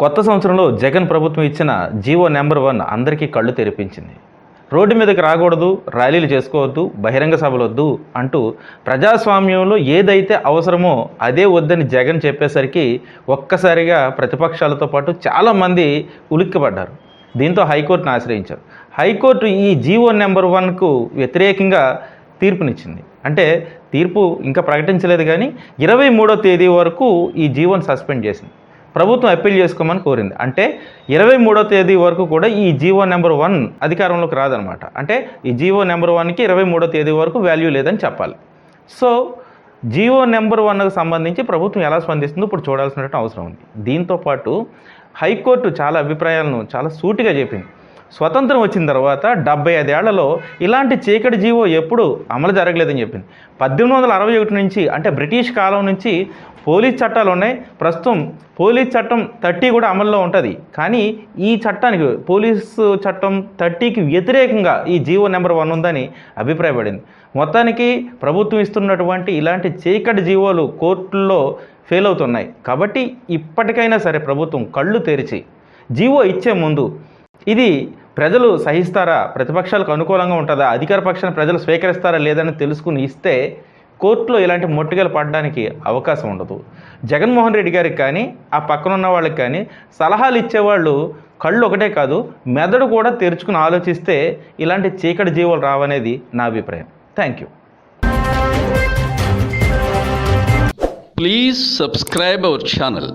కొత్త సంవత్సరంలో జగన్ ప్రభుత్వం ఇచ్చిన జీవో నెంబర్ వన్ అందరికీ కళ్ళు తెరిపించింది. రోడ్డు మీదకి రాకూడదు ర్యాలీలు చేసుకోవద్దు బహిరంగ సభలు వద్దు అంటూ ప్రజాస్వామ్యంలో ఏదైతే అవసరమో అదే వద్దని జగన్ చెప్పేసరికి ఒక్కసారిగా ప్రతిపక్షాలతో పాటు చాలామంది ఉలిక్కిపడ్డారు. దీంతో హైకోర్టును ఆశ్రయించారు. హైకోర్టు ఈ జీవో నెంబర్ వన్కు వ్యతిరేకంగా తీర్పునిచ్చింది. అంటే తీర్పు ఇంకా ప్రకటించలేదు కానీ ఇరవై మూడో తేదీ వరకు ఈ జీవోను సస్పెండ్ చేసింది. ప్రభుత్వం అప్పీల్ చేసుకోమని కోరింది. అంటే ఇరవై మూడో తేదీ వరకు కూడా ఈ జీవో నెంబర్ వన్ అధికారంలోకి రాదనమాట. అంటే ఈ జీవో నెంబర్ వన్కి ఇరవై మూడో తేదీ వరకు వాల్యూ లేదని చెప్పాలి. సో జీవో నెంబర్ వన్కు సంబంధించి ప్రభుత్వం ఎలా స్పందిస్తుందో ఇప్పుడు చూడాల్సినటువంటి అవసరం ఉంది. దీంతోపాటు హైకోర్టు చాలా అభిప్రాయాలను చాలా సూటిగా చెప్పింది. స్వతంత్రం వచ్చిన తర్వాత డెబ్బై ఐదేళ్ళలో ఇలాంటి చీకటి జీవో ఎప్పుడు అమలు జరగలేదని చెప్పింది. పద్దెనిమిది వందల అరవై ఒకటి నుంచి అంటే బ్రిటిష్ కాలం నుంచి పోలీస్ చట్టాలు ఉన్నాయి. ప్రస్తుతం పోలీస్ చట్టం థర్టీ కూడా అమల్లో ఉంటుంది. కానీ ఈ చట్టానికి పోలీసు చట్టం థర్టీకి వ్యతిరేకంగా ఈ జీవో నెంబర్ వన్ ఉందని అభిప్రాయపడింది. మొత్తానికి ప్రభుత్వం ఇస్తున్నటువంటి ఇలాంటి చీకటి జీవోలు కోర్టుల్లో ఫెయిల్ అవుతున్నాయి. కాబట్టి ఇప్పటికైనా సరే ప్రభుత్వం కళ్ళు తెరిచి జీవో ఇచ్చే ముందు ఇది ప్రజలు సహిస్తారా? ప్రతిపక్షాలకు అనుకూలంగా ఉంటుందా? అధికార పక్షాన్ని ప్రజలు స్వీకరిస్తారా? లేదని తెలుసుకుని ఇస్తే కోర్టులో ఇలాంటి మొట్టిగలు పడడానికి అవకాశం ఉండదు. జగన్మోహన్ రెడ్డి గారికి కానీ ఆ పక్కన ఉన్న వాళ్ళకి కానీ సలహాలు ఇచ్చేవాళ్ళు కళ్ళు ఒకటే కాదు మెదడు కూడా తెరుచుకుని ఆలోచిస్తే ఇలాంటి చీకటి జీవులు రావనేది నా అభిప్రాయం. Thank you please subscribe our channel